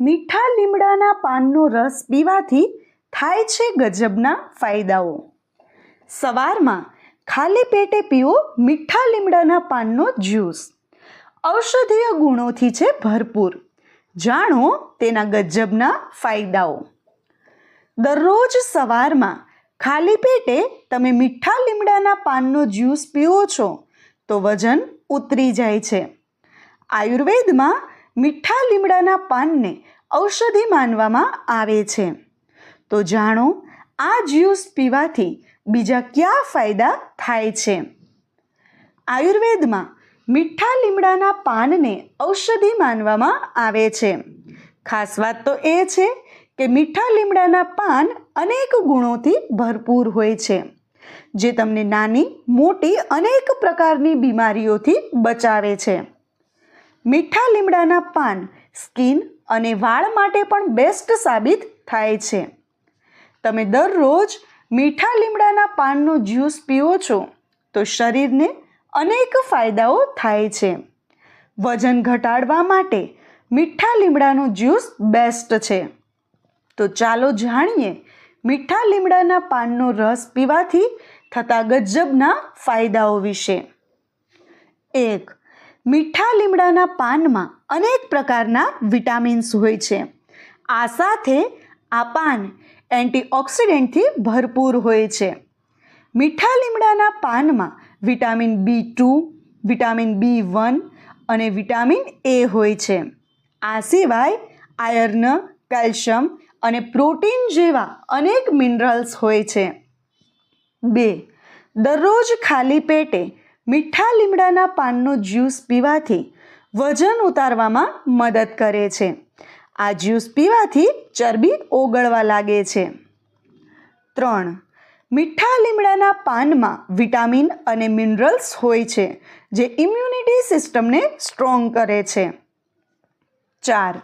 મીઠા લીમડાના પાનનો રસ પીવાથી થાય છે ગજબના ફાયદાઓ. સવારમાં ખાલી પેટે પીવો મીઠા લીમડાના પાનનો જ્યુસ. ઔષધીય ગુણોથી છે ભરપૂર. જાણો તેના ગજબના ફાયદાઓ. દરરોજ સવારમાં ખાલી પેટે તમે મીઠા લીમડાના પાનનો જ્યુસ પીવો છો તો વજન ઉતરી જાય છે. આયુર્વેદમાં મીઠા લીમડાના પાનને ઔષધિ માનવામાં આવે છે. તો જાણો, આ જ્યુસ પીવાથી બીજા કયા ફાયદા થાય છે? આયુર્વેદમાં મીઠા લીમડાના પાનને ઔષધિ માનવામાં આવે છે. ખાસ વાત તો એ છે કે મીઠા લીમડાના પાન અનેક ગુણોથી ભરપૂર હોય છે, જે તમને નાની, મોટી અનેક પ્રકારની બીમારીઓથી બચાવે છે. મીઠા લીમડાના પાન, સ્કિન અને વાળ માટે પણ બેસ્ટ સાબિત થાય છે. તમે દરરોજ મીઠા લીમડાના પાનનો જ્યુસ પીઓ છો, તો શરીરને અનેક ફાયદાઓ થાય છે. વજન ઘટાડવા માટે મીઠા લીમડાનો જ્યુસ બેસ્ટ છે. તો ચાલો જાણીએ મીઠા લીમડાના પાનનો રસ પીવાથી થતા ગજબના ફાયદાઓ વિશે. એક મીઠા લીમડાના પાનમાં અનેક પ્રકારના વિટામિન્સ હોય છે. આ સાથે આ પાન એન્ટીઓક્સિડન્ટથી ભરપૂર હોય છે. મીઠા લીમડાના પાનમાં vitamin B two, vitamin B one અને વિટામિન એ હોય છે. આ સિવાય આયર્ન, કેલ્શિયમ અને પ્રોટીન જેવા અનેક મિનરલ્સ હોય છે. બે, દરરોજ ખાલી પેટે મીઠા લીમડાના પાનનો જ્યુસ પીવાથી વજન ઉતારવામાં મદદ કરે છે. આ જ્યુસ પીવાથી ચરબી ઓગળવા લાગે છે. ત્રણ, મીઠા લીમડાના પાનમાં વિટામિન અને મિનરલ્સ હોય છે, જે ઇમ્યુનિટી સિસ્ટમને સ્ટ્રોંગ કરે છે. ચાર,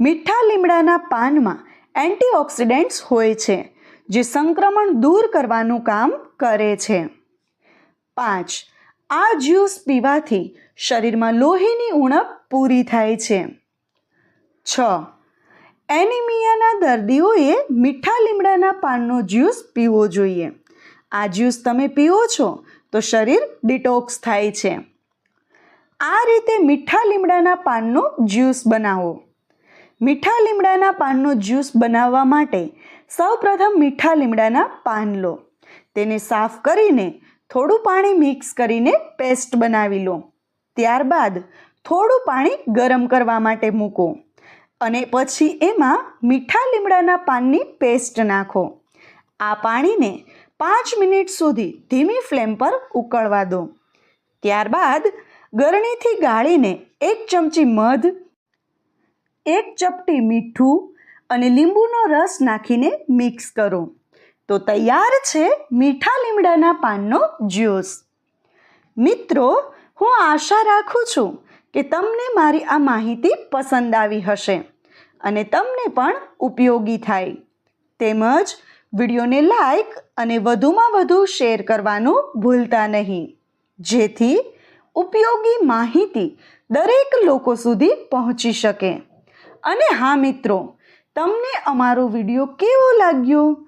મીઠા લીમડાના પાનમાં એન્ટીઓક્સિડન્ટ્સ હોય છે, જે સંક્રમણ દૂર કરવાનું કામ કરે છે. પાંચ આ જ્યુસ પીવાથી શરીરમાં લોહીની ઉણપ પૂરી થાય છે. છ. એનિમિયાના દર્દીઓએ મીઠા લીમડાના પાનનો જ્યુસ પીવો જોઈએ. આ જ્યુસ તમે પીવો છો તો શરીર ડિટોક્સ થાય છે. આ રીતે મીઠા લીમડાના પાનનો જ્યુસ બનાવો. મીઠા લીમડાના પાનનો જ્યુસ બનાવવા માટે સૌપ્રથમ મીઠા લીમડાના પાન લો. તેને સાફ કરીને થોડું પાણી મિક્સ કરીને પેસ્ટ બનાવી લો. ત્યારબાદ થોડું પાણી ગરમ કરવા માટે મૂકો અને પછી એમાં મીઠા લીમડાના પાનની પેસ્ટ નાખો. આ પાણીને પાંચ મિનિટ સુધી ધીમી ફ્લેમ પર ઉકળવા દો. ત્યારબાદ ગરણીથી ગાળીને એક ચમચી મધ, એક ચપટી મીઠું અને લીંબુનો રસ નાખીને મિક્સ કરો. તો તૈયાર છે મીઠા લીમડાના પાનનો જ્યુસ. મિત્રો, હું આશા રાખું છું કે તમને મારી આ માહિતી પસંદ આવી હશે અને તમને પણ ઉપયોગી થાય. તેમજ વિડીયોને લાઈક અને વધુમાં વધુ શેર કરવાનું ભૂલતા નહીં. જેથી ઉપયોગી માહિતી દરેક લોકો સુધી પહોંચી શકે. અને હા મિત્રો, તમને અમારો વીડિયો કેવો લાગ્યો?